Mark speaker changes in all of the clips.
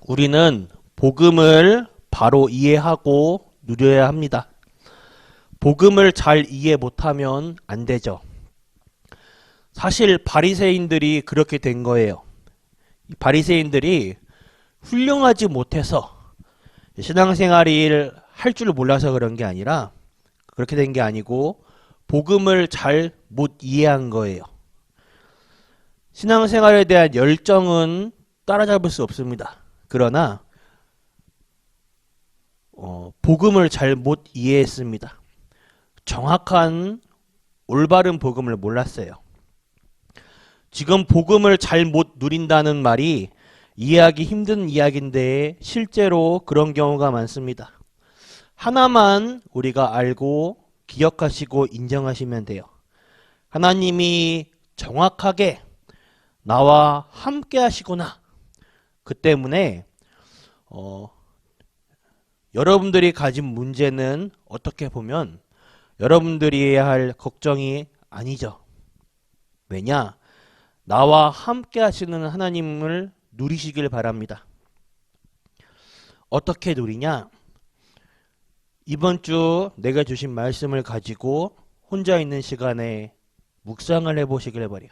Speaker 1: 우리는 복음을 바로 이해하고 누려야 합니다. 복음을 잘 이해 못하면 안 되죠. 사실 바리새인들이 그렇게 된 거예요. 이 바리새인들이 훌륭하지 못해서 신앙생활을 할 줄 몰라서 그런 게 아니라 그렇게 된 게 아니고 복음을 잘 못 이해한 거예요. 신앙생활에 대한 열정은 따라잡을 수 없습니다. 그러나 어, 복음을 잘못 이해했습니다. 정확한 올바른 복음을 몰랐어요. 지금 복음을 잘못 누린다는 말이 이해하기 힘든 이야기인데 실제로 그런 경우가 많습니다. 하나만 우리가 알고 기억하시고 인정하시면 돼요. 하나님이 정확하게 나와 함께 하시구나. 그 때문에 어, 여러분들이 가진 문제는 어떻게 보면 여러분들이 해야 할 걱정이 아니죠. 왜냐? 나와 함께 하시는 하나님을 누리시길 바랍니다. 어떻게 누리냐? 이번 주 내가 주신 말씀을 가지고 혼자 있는 시간에 묵상을 해보시길 바래요.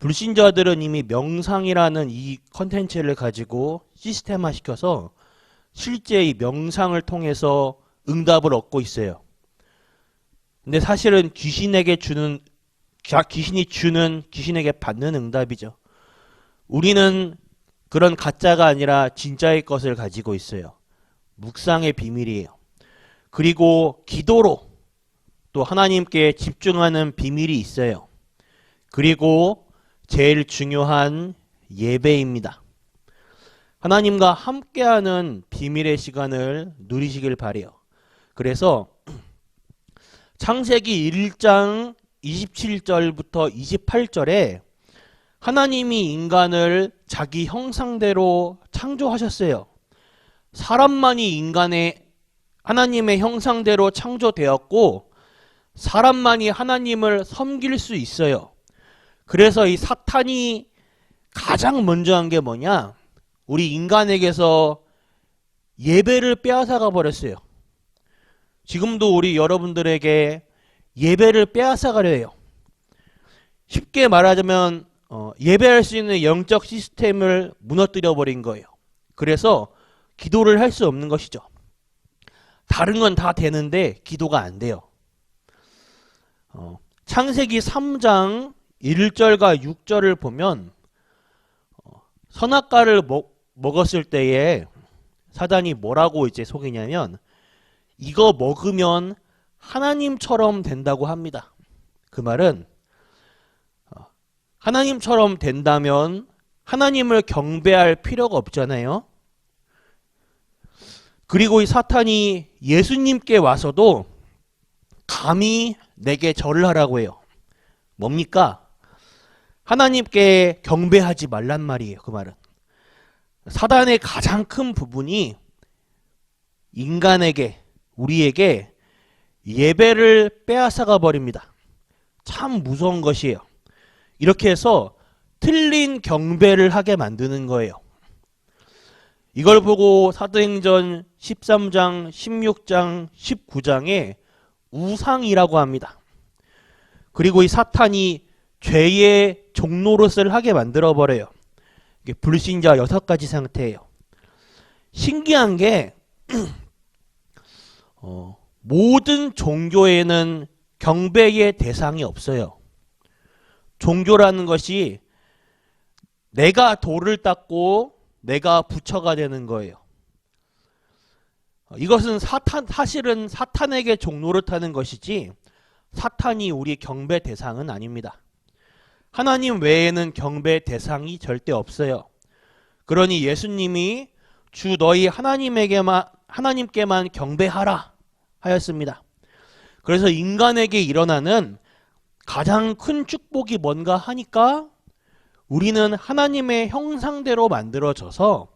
Speaker 1: 불신자들은 이미 명상이라는 이 컨텐츠를 가지고 시스템화 시켜서 실제 이 명상을 통해서 응답을 얻고 있어요. 근데 사실은 귀신에게 주는 자- 귀신이 주는 귀신에게 받는 응답이죠. 우리는 그런 가짜가 아니라 진짜의 것을 가지고 있어요. 묵상의 비밀이에요. 그리고 기도로 또 하나님께 집중하는 비밀이 있어요. 그리고 제일 중요한 예배입니다. 하나님과 함께하는 비밀의 시간을 누리시길 바래요. 그래서 창세기 1장 27절부터 28절에 하나님이 인간을 자기 형상대로 창조하셨어요. 사람만이 인간의 하나님의 형상대로 창조되었고 사람만이 하나님을 섬길 수 있어요. 그래서 이 사탄이 가장 먼저 한 게 뭐냐? 우리 인간에게서 예배를 빼앗아가 버렸어요. 지금도 우리 여러분들에게 예배를 빼앗아가려 해요. 쉽게 말하자면 어, 예배할 수 있는 영적 시스템을 무너뜨려 버린 거예요. 그래서 기도를 할 수 없는 것이죠. 다른 건 다 되는데 기도가 안 돼요. 어, 창세기 3장 1절과 6절을 보면 어, 선악과를 먹, 먹었을 때에 사단이 뭐라고 이제 속이냐면 이거 먹으면 하나님처럼 된다고 합니다. 그 말은 어, 하나님처럼 된다면 하나님을 경배할 필요가 없잖아요. 그리고 이 사탄이 예수님께 와서도 감히 내게 절을 하라고 해요. 뭡니까? 하나님께 경배하지 말란 말이에요. 그 말은. 사단의 가장 큰 부분이 인간에게, 우리에게 예배를 빼앗아가 버립니다. 참 무서운 것이에요. 이렇게 해서 틀린 경배를 하게 만드는 거예요. 이걸 보고 사도행전 13장, 16장, 19장에 우상이라고 합니다. 그리고 이 사탄이 죄의 종노릇을 하게 만들어 버려요. 이게 불신자 여섯 가지 상태예요. 신기한 게 어, 모든 종교에는 경배의 대상이 없어요. 종교라는 것이 내가 돌을 닦고 내가 부처가 되는 거예요. 어, 이것은 사탄 사실은 사탄에게 종노릇하는 것이지 사탄이 우리 경배 대상은 아닙니다. 하나님 외에는 경배 대상이 절대 없어요. 그러니 예수님이 주 너희 하나님에게만 하나님께만 경배하라 하였습니다. 그래서 인간에게 일어나는 가장 큰 축복이 뭔가 하니까 우리는 하나님의 형상대로 만들어져서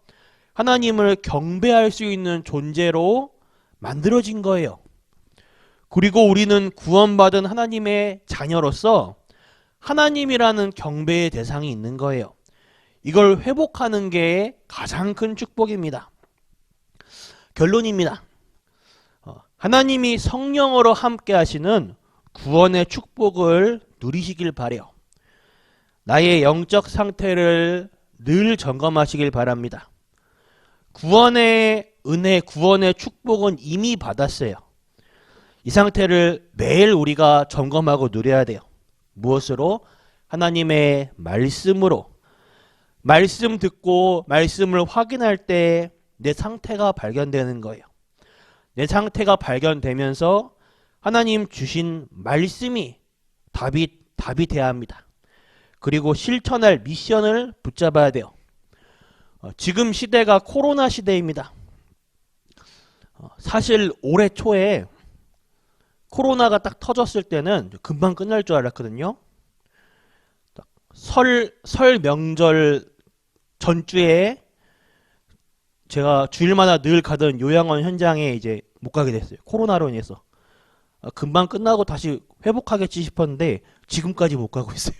Speaker 1: 하나님을 경배할 수 있는 존재로 만들어진 거예요. 그리고 우리는 구원받은 하나님의 자녀로서 하나님이라는 경배의 대상이 있는 거예요. 이걸 회복하는 게 가장 큰 축복입니다. 결론입니다. 어, 하나님이 성령으로 함께 하시는 구원의 축복을 누리시길 바래요. 나의 영적 상태를 늘 점검하시길 바랍니다. 구원의 은혜, 구원의 축복은 이미 받았어요. 이 상태를 매일 우리가 점검하고 누려야 돼요. 무엇으로? 하나님의 말씀으로. 말씀 듣고 말씀을 확인할 때 내 상태가 발견되는 거예요. 내 상태가 발견되면서 하나님 주신 말씀이 답이 답이 돼야 합니다. 그리고 실천할 미션을 붙잡아야 돼요. 어, 지금 시대가 코로나 시대입니다. 어, 사실 올해 초에 코로나가 딱 터졌을 때는 금방 끝날 줄 알았거든요. 딱 설, 설 명절 전주에 제가 주일마다 늘 가던 요양원 현장에 이제 못 가게 됐어요. 코로나로 인해서. 아, 금방 끝나고 다시 회복하겠지 싶었는데 지금까지 못 가고 있어요.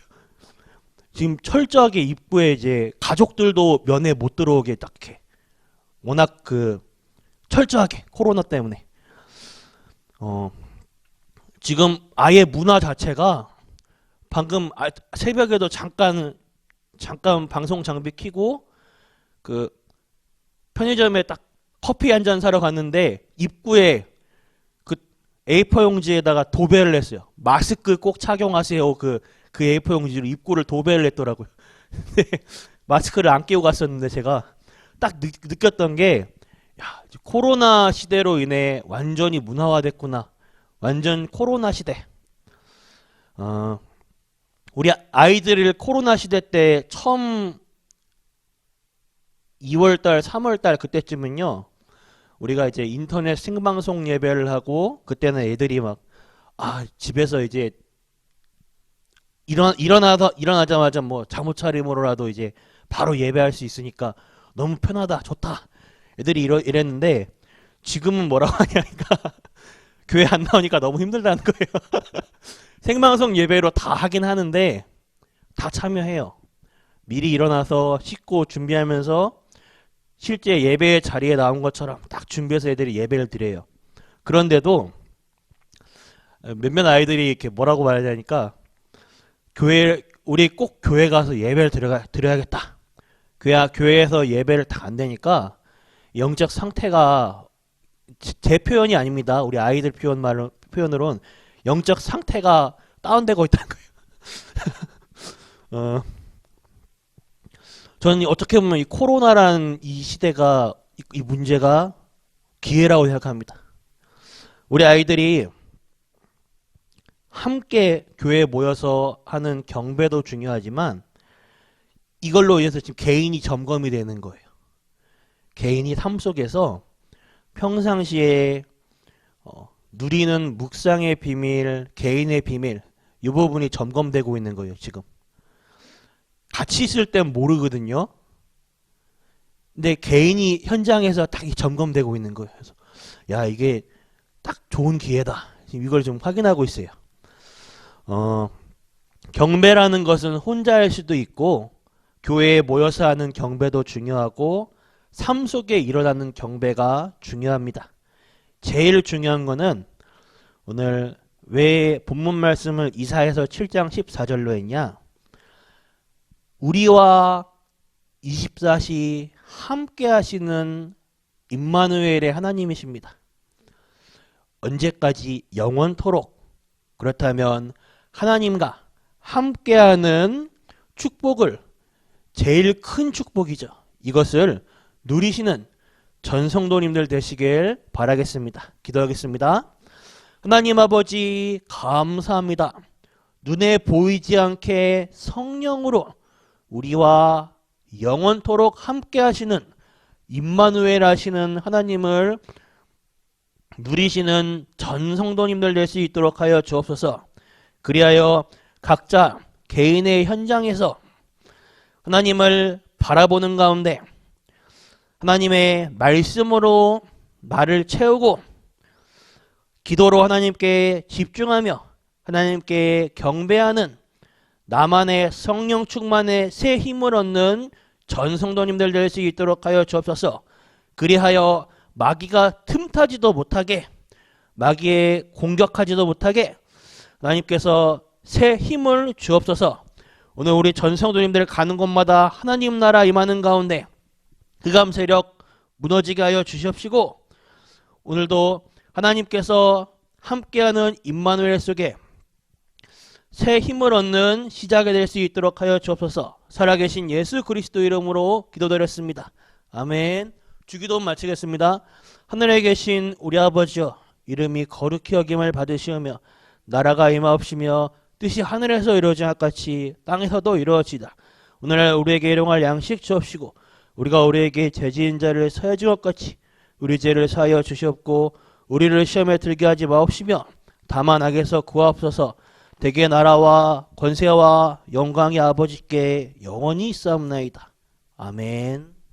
Speaker 1: 지금 철저하게 입구에 이제 가족들도 면회 못 들어오게 딱 이렇게 워낙 그 철저하게 코로나 때문에 어 지금 아예 문화 자체가 방금 아- 새벽에도 잠깐 잠깐 방송 장비 켜고 그 편의점에 딱 커피 한 잔 사러 갔는데 입구에 그 A4 용지에다가 도배를 했어요. 마스크 꼭 착용하세요. 그, 그 A4 용지로 입구를 도배를 했더라고요. 마스크를 안 끼고 갔었는데 제가 딱 느, 느꼈던 게 야, 코로나 시대로 인해 완전히 문화화됐구나. 완전 코로나 시대. 어, 우리 아이들을 코로나 시대 때 처음 2월달, 3월달 그때쯤은요, 우리가 이제 인터넷 생방송 예배를 하고, 그때는 애들이 막, 아, 집에서 이제, 일어나, 일어나서, 일어나자마자 뭐, 잠옷 차림으로라도 이제, 바로 예배할 수 있으니까, 너무 편하다, 좋다. 애들이 이러, 이랬는데, 지금은 뭐라고 하냐니까, 교회 안 나오니까 너무 힘들다는 거예요. 생방송 예배로 다 하긴 하는데, 다 참여해요. 미리 일어나서 씻고 준비하면서 실제 예배 자리에 나온 것처럼 딱 준비해서 애들이 예배를 드려요. 그런데도 몇몇 아이들이 이렇게 뭐라고 말해야 되니까 교회 우리 꼭 교회 가서 예배를 드려가, 드려야겠다. 교회 교회에서 예배를 다 안 되니까 영적 상태가 제- 제 표현이 아닙니다. 우리 아이들 표현 말로 표현으로는 영적 상태가 다운되고 있다는 거예요. 어, 저는 어떻게 보면 이 코로나라는 이 시대가 이, 이 문제가 기회라고 생각합니다. 우리 아이들이 함께 교회에 모여서 하는 경배도 중요하지만 이걸로 인해서 지금 개인이 점검이 되는 거예요. 개인이 삶 속에서 평상시에 어, 누리는 묵상의 비밀, 개인의 비밀 이 부분이 점검되고 있는 거예요, 지금. 같이 있을 땐 모르거든요. 근데 개인이 현장에서 딱 점검되고 있는 거예요. 그래서 야 이게 딱 좋은 기회다. 지금 이걸 좀 확인하고 있어요. 어, 경배라는 것은 혼자 할 수도 있고 교회에 모여서 하는 경배도 중요하고 삶 속에 일어나는 경배가 중요합니다. 제일 중요한 거는 오늘 왜 본문 말씀을 이사에서 7장 14절로 했냐? 우리와 24시 함께 하시는 임마누엘의 하나님이십니다. 언제까지 영원토록 그렇다면 하나님과 함께하는 축복을 제일 큰 축복이죠. 이것을 누리시는 전 성도님들 되시길 바라겠습니다. 기도하겠습니다. 하나님 아버지 감사합니다. 눈에 보이지 않게 성령으로 우리와 영원토록 함께 하시는 임마누엘 하시는 하나님을 누리시는 전 성도님들 될 수 있도록 하여 주옵소서. 그리하여 각자 개인의 현장에서 하나님을 바라보는 가운데 하나님의 말씀으로 나를 채우고 기도로 하나님께 집중하며 하나님께 경배하는 나만의 성령 충만의 새 힘을 얻는 전 성도님들 될 수 있도록 하여 주옵소서. 그리하여 마귀가 틈타지도 못하게 마귀에 공격하지도 못하게 하나님께서 새 힘을 주옵소서. 오늘 우리 전 성도님들 가는 곳마다 하나님 나라 임하는 가운데 흑암 세력 무너지게 하여 주시옵시고 오늘도 하나님께서 함께하는 임마누엘 속에 새 힘을 얻는 시작이 될 수 있도록 하여 주옵소서. 살아계신 예수 그리스도 이름으로 기도드렸습니다. 아멘. 주기도 마치겠습니다. 하늘에 계신 우리 아버지여 이름이 거룩히 여김을 받으시오며 나라가 임하옵시며 뜻이 하늘에서 이루어진 것 같이 땅에서도 이루어지다. 오늘날 우리에게 일용할 양식 주옵시고 우리가 우리에게 죄지은 자를 사해 준것 같이 우리 죄를 사하여 주시옵고 우리를 시험에 들게 하지 마옵시며 다만 악에서 구하옵소서 대개 나라와 권세와 영광이 아버지께 영원히 있사옵나이다. 아멘.